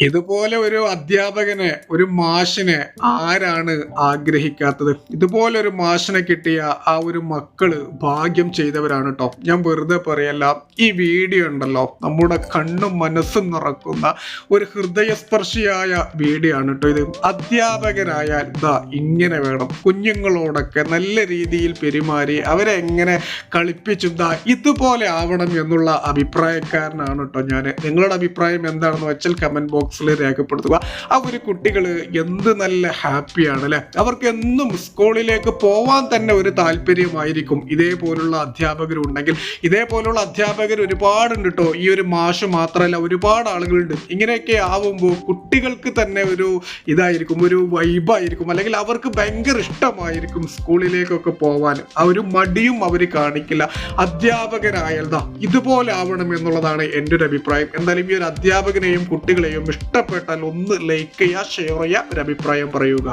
ഇതുപോലെ ഒരു അധ്യാപകനെ ഒരു മാഷിനെ ആരാണ് ആഗ്രഹിക്കാത്തത്? ഇതുപോലെ ഒരു മാഷിനെ കിട്ടിയ ആ ഒരു മക്കൾ ഭാഗ്യം ചെയ്തവരാണ് കേട്ടോ ഞാൻ വെറുതെ പറയല്ല ഈ വീഡിയോ ഉണ്ടല്ലോ നമ്മുടെ കണ്ണും മനസ്സും നിറക്കുന്ന ഒരു ഹൃദയസ്പർശിയായ വീഡിയോ ആണ് കേട്ടോ ഇത്. അധ്യാപകരായാൽ ഇതാ ഇങ്ങനെ വേണം. കുഞ്ഞുങ്ങളോടൊക്കെ നല്ല രീതിയിൽ പെരുമാറി അവരെ എങ്ങനെ കളിപ്പിച്ചും ദാ ഇതുപോലെ ആവണം എന്നുള്ള അഭിപ്രായക്കാരനാണ് കേട്ടോ ഞാൻ നിങ്ങളുടെ അഭിപ്രായം എന്താണെന്ന് വെച്ചാൽ കമന്റ് ബോക്സിൽ രേഖപ്പെടുത്തുക. ആ ഒരു കുട്ടികൾ എന്ത് നല്ല ഹാപ്പിയാണ് അല്ലെ അവർക്ക് എന്നും സ്കൂളിലേക്ക് പോവാൻ തന്നെ ഒരു താല്പര്യമായിരിക്കും. ഇതേപോലുള്ള അധ്യാപകരുണ്ടെങ്കിൽ ഇതേപോലുള്ള അധ്യാപകർ ഒരുപാടുണ്ട് കേട്ടോ ഈ ഒരു മാഷ് മാത്രമല്ല ഒരുപാട് ആളുകളുണ്ട്. ഇങ്ങനെയൊക്കെ ആവുമ്പോൾ കുട്ടികൾക്ക് തന്നെ ഒരു ഇതായിരിക്കും ഒരു വൈബായിരിക്കും അല്ലെങ്കിൽ അവർക്ക് ഭയങ്കര ഇഷ്ടമായിരിക്കും സ്കൂളിലേക്കൊക്കെ പോവാൻ. ആ ഒരു മടിയും അവർ കാണിക്കില്ല. അധ്യാപകരായതാ ഇതുപോലെ ആവണം എന്നുള്ളതാണ് എന്റെ ഒരു അഭിപ്രായം. എന്തായാലും ഈ ഒരു അധ്യാപകനെയും കുട്ടികളെയും ഇഷ്ടപ്പെട്ടാൽ ഒന്ന് ലൈക്ക് ചെയ്യുക ഷെയർ ചെയ്യുക ഒരു അഭിപ്രായം പറയുക.